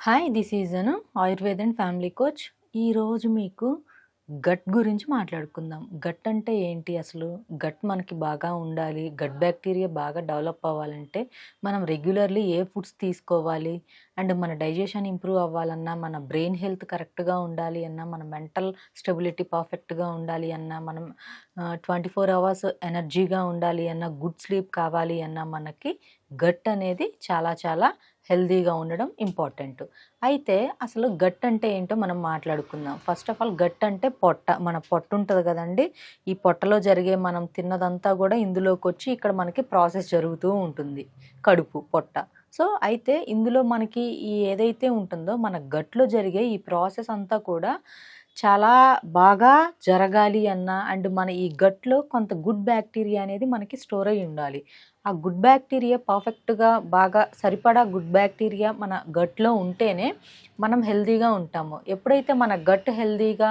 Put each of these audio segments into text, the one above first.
Hi this ఈజను Ayurveda and family coach ఈరోజు మీకు గట్ గురించి మాట్లాడుకుందాం. గట్ అంటే ఏంటి అసలు? గట్ మనకి బాగా ఉండాలి గట్ బ్యాక్టీరియా బాగా డెవలప్ అవ్వాలంటే మనం రెగ్యులర్లీ ఏ ఫుడ్స్ తీసుకోవాలి? అండ్ మన డైజెషన్ ఇంప్రూవ్ అవ్వాలన్నా మన బ్రెయిన్ హెల్త్ కరెక్ట్గా ఉండాలి అన్నా మన మెంటల్ స్టెబిలిటీ పర్ఫెక్ట్గా ఉండాలి అన్నా మనం ట్వంటీ ఫోర్ అవర్స్ ఎనర్జీగా ఉండాలి అన్నా గుడ్ స్లీప్ కావాలి అన్నా మనకి గట్ అనేది చాలా చాలా హెల్దీగా ఉండడం ఇంపార్టెంట్. అయితే అసలు గట్ అంటే ఏంటో మనం మాట్లాడుకుందాం. ఫస్ట్ ఆఫ్ ఆల్ గట్ అంటే పొట్ట. మన పొట్ట ఉంటుంది కదండి. ఈ పొట్టలో జరిగే మనం తిన్నదంతా కూడా ఇందులోకి వచ్చి ఇక్కడ మనకి ప్రాసెస్ జరుగుతూ ఉంటుంది. కడుపు పొట్ట. సో అయితే ఇందులో మనకి ఈ ఏదైతే ఉంటుందో మన గట్లో జరిగే ఈ ప్రాసెస్ అంతా కూడా చాలా బాగా జరగాలి అన్న అండ్ మన ఈ గట్లో కొంత గుడ్ బ్యాక్టీరియా అనేది మనకి స్టోర్ అయి ఉండాలి. ఆ గుడ్ బ్యాక్టీరియా పర్ఫెక్ట్గా బాగా సరిపడా గుడ్ బ్యాక్టీరియా మన గట్లో ఉంటేనే మనం హెల్తీగా ఉంటాము. ఎప్పుడైతే మన గట్ హెల్తీగా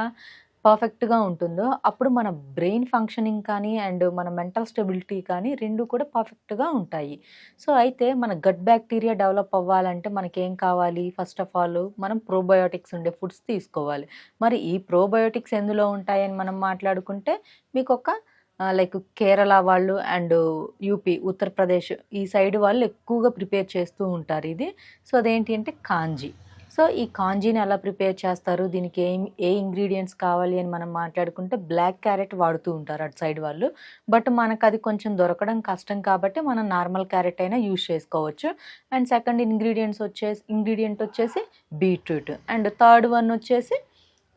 పర్ఫెక్ట్గా ఉంటుందో అప్పుడు మన బ్రెయిన్ ఫంక్షనింగ్ కానీ అండ్ మన మెంటల్ స్టెబిలిటీ కానీ రెండు కూడా పర్ఫెక్ట్గా ఉంటాయి. సో అయితే మన గట్ బ్యాక్టీరియా డెవలప్ అవ్వాలంటే మనకేం కావాలి? ఫస్ట్ ఆఫ్ ఆల్ మనం ప్రోబయోటిక్స్ ఉండే ఫుడ్స్ తీసుకోవాలి. మరి ఈ ప్రోబయోటిక్స్ ఎందులో ఉంటాయని మనం మాట్లాడుకుంటే మీకు ఒక లైక్ కేరళ వాళ్ళు అండ్ యూపీ ఉత్తరప్రదేశ్ ఈ సైడ్ వాళ్ళు ఎక్కువగా ప్రిపేర్ చేస్తూ ఉంటారు ఇది. సో అదేంటి అంటే కాంజీ. సో ఈ కాంజీని ఎలా ప్రిపేర్ చేస్తారు? దీనికి ఏం ఏ ఇంగ్రీడియంట్స్ కావాలి అని మనం మాట్లాడుకుంటే బ్లాక్ క్యారెట్ వాడుతూ ఉంటారు అటు సైడ్ వాళ్ళు. బట్ మనకు అది కొంచెం దొరకడం కష్టం కాబట్టి మనం నార్మల్ క్యారెట్ అయినా యూజ్ చేసుకోవచ్చు. అండ్ సెకండ్ ఇంగ్రీడియంట్స్ వచ్చేసి ఇంగ్రీడియంట్ వచ్చేసి బీట్రూట్. అండ్ థర్డ్ వన్ వచ్చేసి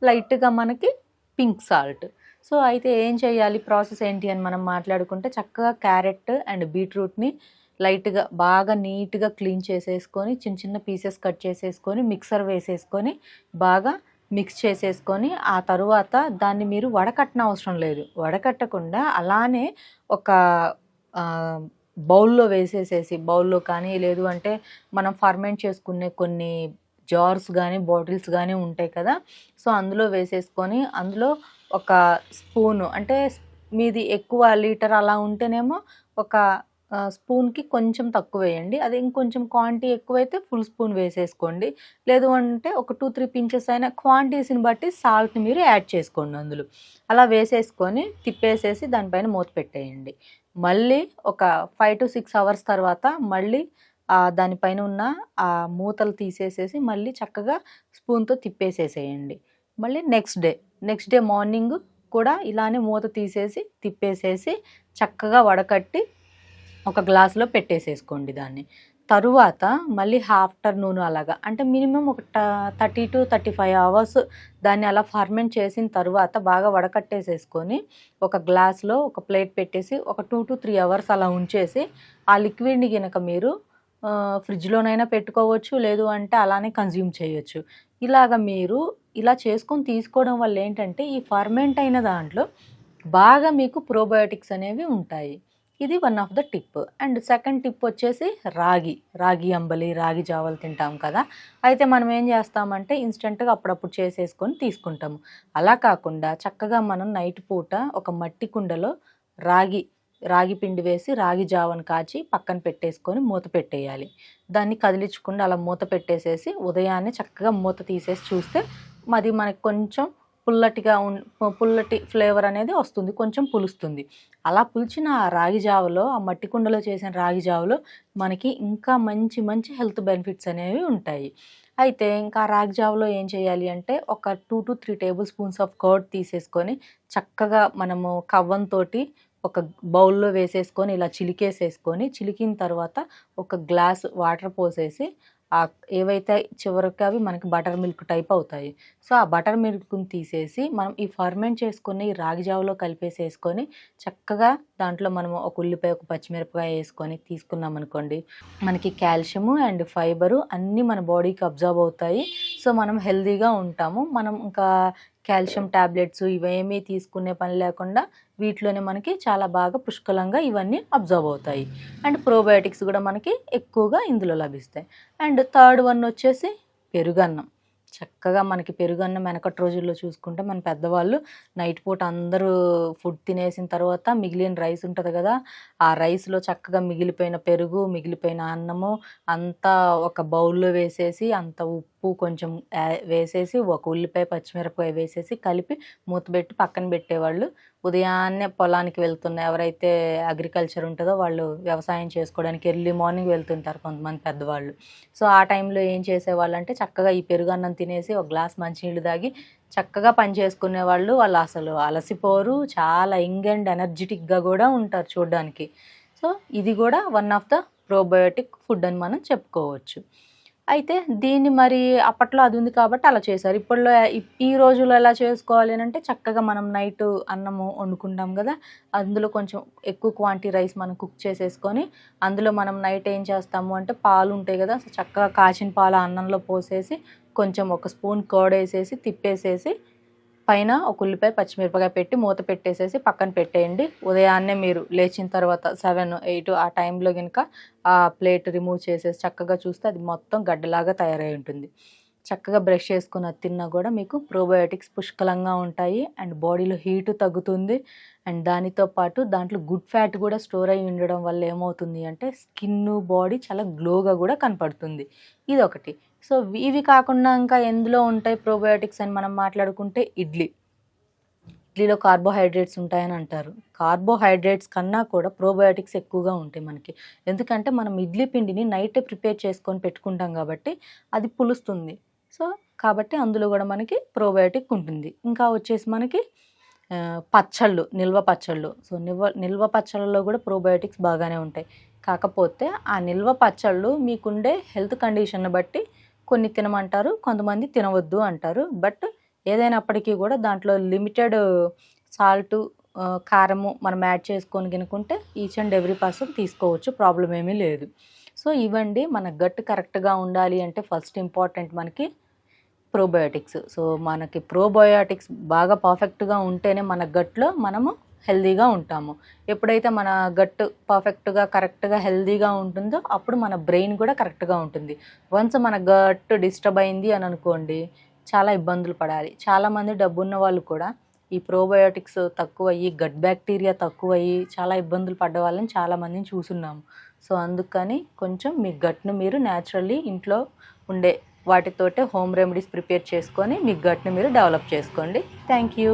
లైట్గా మనకి పింక్ సాల్ట్. సో అయితే ఏం చేయాలి? ప్రాసెస్ ఏంటి అని మనం మాట్లాడుకుంటే చక్కగా క్యారెట్ అండ్ బీట్రూట్ని లైట్గా బాగా నీట్గా క్లీన్ చేసేసుకొని చిన్న చిన్న పీసెస్ కట్ చేసేసుకొని మిక్సర్ వేసేసుకొని బాగా మిక్స్ చేసేసుకొని ఆ తరువాత దాన్ని మీరు వడకట్టిన అవసరం లేదు. వడకట్టకుండా అలానే ఒక బౌల్లో వేసేసేసి బౌల్లో కానీ లేదు అంటే మనం ఫర్మెంట్ చేసుకునే కొన్ని జార్స్ కానీ బాటిల్స్ కానీ ఉంటాయి కదా. సో అందులో వేసేసుకొని అందులో ఒక స్పూను అంటే మీది ఎక్కువ లీటర్ అలా ఉంటేనేమో ఒక స్పూన్కి కొంచెం తక్కువ వేయండి. అది ఇంకొంచెం క్వాంటిటీ ఎక్కువైతే ఫుల్ స్పూన్ వేసేసుకోండి. లేదు అంటే ఒక టూ త్రీ పించెస్ అయినా క్వాంటిటీస్ని బట్టి సాల్ట్ని మీరు యాడ్ చేసుకోండి అందులో. అలా వేసేసుకొని తిప్పేసేసి దానిపైన మూత పెట్టేయండి. మళ్ళీ ఒక ఫైవ్ టు సిక్స్ అవర్స్ తర్వాత మళ్ళీ దానిపైన ఉన్న ఆ మూతలు తీసేసేసి మళ్ళీ చక్కగా స్పూన్తో తిప్పేసేసేయండి. మళ్ళీ next day next day morning కూడా ఇలానే మూత తీసేసి తిప్పేసేసి చక్కగా వడకట్టి ఒక గ్లాసులో పెట్టేసేసుకోండి దాన్ని. తరువాత మళ్ళీ ఆఫ్టర్నూన్ అలాగా అంటే మినిమం ఒక thirty to thirty five hours దాన్ని అలా ఫర్మెంట్ చేసిన తర్వాత బాగా వడకట్టేసేసుకొని ఒక గ్లాస్లో ఒక ప్లేట్ పెట్టేసి ఒక టూ టు త్రీ అవర్స్ అలా ఉంచేసి ఆ లిక్విడ్ని కనుక మీరు ఫ్రిడ్జ్లోనైనా పెట్టుకోవచ్చు లేదు అంటే అలానే కన్జ్యూమ్ చేయొచ్చు. ఇలాగ మీరు ఇలా చేసుకొని తీసుకోవడం వల్ల ఏంటంటే ఈ ఫర్మెంట్ అయిన దాంట్లో బాగా మీకు ప్రోబయోటిక్స్ అనేవి ఉంటాయి. ఇది one of the tip. And second tip వచ్చేసి రాగి. రాగి అంబలి రాగి జావలు తింటాం కదా. అయితే మనం ఏం చేస్తామంటే ఇన్స్టెంట్గా అప్పుడప్పుడు చేసేసుకొని తీసుకుంటాము. అలా కాకుండా చక్కగా మనం నైట్ పూట ఒక మట్టి కుండలో రాగి రాగి పిండి వేసి రాగి జావను కాచి పక్కన పెట్టేసుకొని మూత పెట్టేయాలి. దాన్ని కదిలించకుండా అలా మూత పెట్టేసేసి ఉదయాన్నే చక్కగా మూత తీసేసి చూస్తే అది మనకి కొంచెం పుల్లటిగా ఉన్ పుల్లటి ఫ్లేవర్ అనేది వస్తుంది కొంచెం పులుస్తుంది. అలా పులిచిన ఆ రాగి జావలో ఆ మట్టి కుండలో చేసిన రాగి జావలో మనకి ఇంకా మంచి మంచి హెల్త్ బెనిఫిట్స్ అనేవి ఉంటాయి. అయితే ఇంకా రాగి జావలో ఏం చేయాలి అంటే ఒక two to three tablespoons of curd తీసేసుకొని చక్కగా మనము కవ్వంతో ఒక బౌల్లో వేసేసుకొని ఇలా చిలికేసేసుకొని చిలికిన తర్వాత ఒక గ్లాస్ వాటర్ పోసేసి ఆ ఏవైతే చివరికి అవి మనకి బటర్ మిల్క్ టైప్ అవుతాయి. సో ఆ బటర్ మిల్క్ని తీసేసి మనం ఈ ఫర్మెంట్ చేసుకుని రాగి జావలో కలిపేసేసుకొని చక్కగా దాంట్లో మనం ఒక ఉల్లిపాయ ఒక పచ్చిమిరపకాయ వేసుకొని తీసుకున్నాం అనుకోండి. మనకి కాల్షియము అండ్ ఫైబరు అన్నీ మన బాడీకి అబ్జర్వ్ అవుతాయి. సో మనం హెల్దీగా ఉంటాము. మనం ఇంకా కాల్షియం ట్యాబ్లెట్స్ ఇవేమీ తీసుకునే పని లేకుండా వీటిలోనే మనకి చాలా బాగా పుష్కలంగా ఇవన్నీ అబ్జర్వ్ అవుతాయి. అండ్ ప్రోబయోటిక్స్ కూడా మనకి ఎక్కువగా ఇందులో లభిస్తాయి. అండ్ థర్డ్ వన్ వచ్చేసి పెరుగన్నం. చక్కగా మనకి పెరుగన్నం వెనకటి రోజుల్లో చూసుకుంటే మన పెద్దవాళ్ళు నైట్ పూట అందరూ ఫుడ్ తినేసిన తర్వాత మిగిలిన రైస్ ఉంటుంది కదా ఆ రైస్లో చక్కగా మిగిలిపోయిన పెరుగు మిగిలిపోయిన అన్నము అంతా ఒక బౌల్లో వేసేసి అంత ఉప్పు కొంచెం వేసేసి ఒక ఉల్లిపాయ పచ్చిమిరపకాయ వేసేసి కలిపి మూత పెట్టి పక్కన పెట్టేవాళ్ళు. ఉదయాన్నే పొలానికి వెళ్తున్న ఎవరైతే అగ్రికల్చర్ ఉంటుందో వాళ్ళు వ్యవసాయం చేసుకోవడానికి ఎర్లీ మార్నింగ్ వెళ్తుంటారు కొంతమంది పెద్దవాళ్ళు. సో ఆ టైంలో ఏం చేసేవాళ్ళు అంటే చక్కగా ఈ పెరుగన్నం తినేసి ఒక గ్లాస్ మంచినీళ్ళు తాగి చక్కగా పని చేసుకునే వాళ్ళు వాళ్ళు అసలు అలసిపోరు. చాలా యంగ్ అండ్ ఎనర్జెటిక్గా కూడా ఉంటారు చూడడానికి. సో ఇది కూడా one of the probiotic food అని మనం చెప్పుకోవచ్చు. అయితే దీన్ని మరి అప్పట్లో అది ఉంది కాబట్టి అలా చేశారు. ఇప్పట్లో ఈ- రోజుల్లో ఎలా చేసుకోవాలి అని అంటే చక్కగా మనం నైట్ అన్నము వండుకుంటాం కదా. అందులో కొంచెం ఎక్కువ క్వాంటిటీ రైస్ మనం కుక్ చేసేసుకొని అందులో మనం నైట్ ఏం చేస్తాము అంటే పాలు ఉంటాయి కదా చక్కగా కాచిన పాలు ఆ అన్నంలో పోసేసి కొంచెం ఒక స్పూన్ కర్డ్ వేసేసి తిప్పేసేసి పైన ఒక ఉల్లిపాయ పచ్చిమిరపకాయ పెట్టి మూత పెట్టేసేసి పక్కన పెట్టేయండి. ఉదయాన్నే మీరు లేచిన తర్వాత సెవెన్ ఎయిట్ ఆ టైంలో కనుక ఆ ప్లేట్ రిమూవ్ చేసేసి చక్కగా చూస్తే అది మొత్తం గడ్డలాగా తయారై ఉంటుంది. చక్కగా బ్రష్ చేసుకుని అది తిన్నా కూడా మీకు ప్రోబయోటిక్స్ పుష్కలంగా ఉంటాయి. అండ్ బాడీలో హీట్ తగ్గుతుంది. అండ్ దానితో పాటు దాంట్లో గుడ్ ఫ్యాట్ కూడా స్టోర్ అయి ఉండడం వల్ల ఏమవుతుంది అంటే స్కిన్ బాడీ చాలా గ్లోగా కూడా కనపడుతుంది. ఇది ఒకటి సో ఇవి కాకుండా ఇంకా ఎందులో ఉంటాయి ప్రోబయోటిక్స్ అని మనం మాట్లాడుకుంటే ఇడ్లీ. ఇడ్లీలో కార్బోహైడ్రేట్స్ ఉంటాయని అంటారు. కార్బోహైడ్రేట్స్ కన్నా కూడా ప్రోబయోటిక్స్ ఎక్కువగా ఉంటాయి మనకి. ఎందుకంటే మనం ఇడ్లీ పిండిని నైట్ ప్రిపేర్ చేసుకొని పెట్టుకుంటాం కాబట్టి అది పులుస్తుంది. సో కాబట్టి అందులో కూడా మనకి ప్రోబయోటిక్ ఉంటుంది. ఇంకా వచ్చేసి మనకి పచ్చళ్ళు నిల్వ పచ్చళ్ళు. సో నిల్వ నిల్వ పచ్చళ్ళలో కూడా ప్రోబయోటిక్స్ బాగానే ఉంటాయి. కాకపోతే ఆ నిల్వ పచ్చళ్ళు మీకుండే హెల్త్ కండిషన్ని బట్టి కొన్ని తినమంటారు కొంతమంది తినవద్దు అంటారు. బట్ ఏదైనప్పటికీ కూడా దాంట్లో లిమిటెడ్ సాల్ట్ కారము మనం యాడ్ చేసుకొని కనుకుంటే ఈచ్ అండ్ ఎవ్రీ పర్సన్ తీసుకోవచ్చు ప్రాబ్లం ఏమీ లేదు. సో ఇవండి మన గట్ కరెక్ట్గా ఉండాలి అంటే ఫస్ట్ ఇంపార్టెంట్ మనకి ప్రోబయోటిక్స్ సో మనకి ప్రోబయోటిక్స్ బాగా పర్ఫెక్ట్గా ఉంటేనే మన గట్లో మనము హెల్దీగా ఉంటాము. ఎప్పుడైతే మన గట్ పర్ఫెక్ట్గా కరెక్ట్గా హెల్దీగా ఉంటుందో అప్పుడు మన బ్రెయిన్ కూడా కరెక్ట్గా ఉంటుంది. వన్స్ మన గట్ డిస్టర్బ్ అయింది అని అనుకోండి చాలా ఇబ్బందులు పడాలి. చాలామంది డబ్బున్న వాళ్ళు కూడా ఈ ప్రోబయోటిక్స్ తక్కువ అయ్యి గట్ బ్యాక్టీరియా తక్కువ అయ్యి చాలా ఇబ్బందులు పడ్డ వాళ్ళని చాలామందిని చూసున్నాము సో అందుకని కొంచెం మీ గట్ను మీరు న్యాచురల్లీ ఇంట్లో ఉండే వాటితోటే హోమ్ రెమెడీస్ ప్రిపేర్ చేసుకొని మీ గట్ని మీరు డెవలప్ చేసుకోండి. Thank you.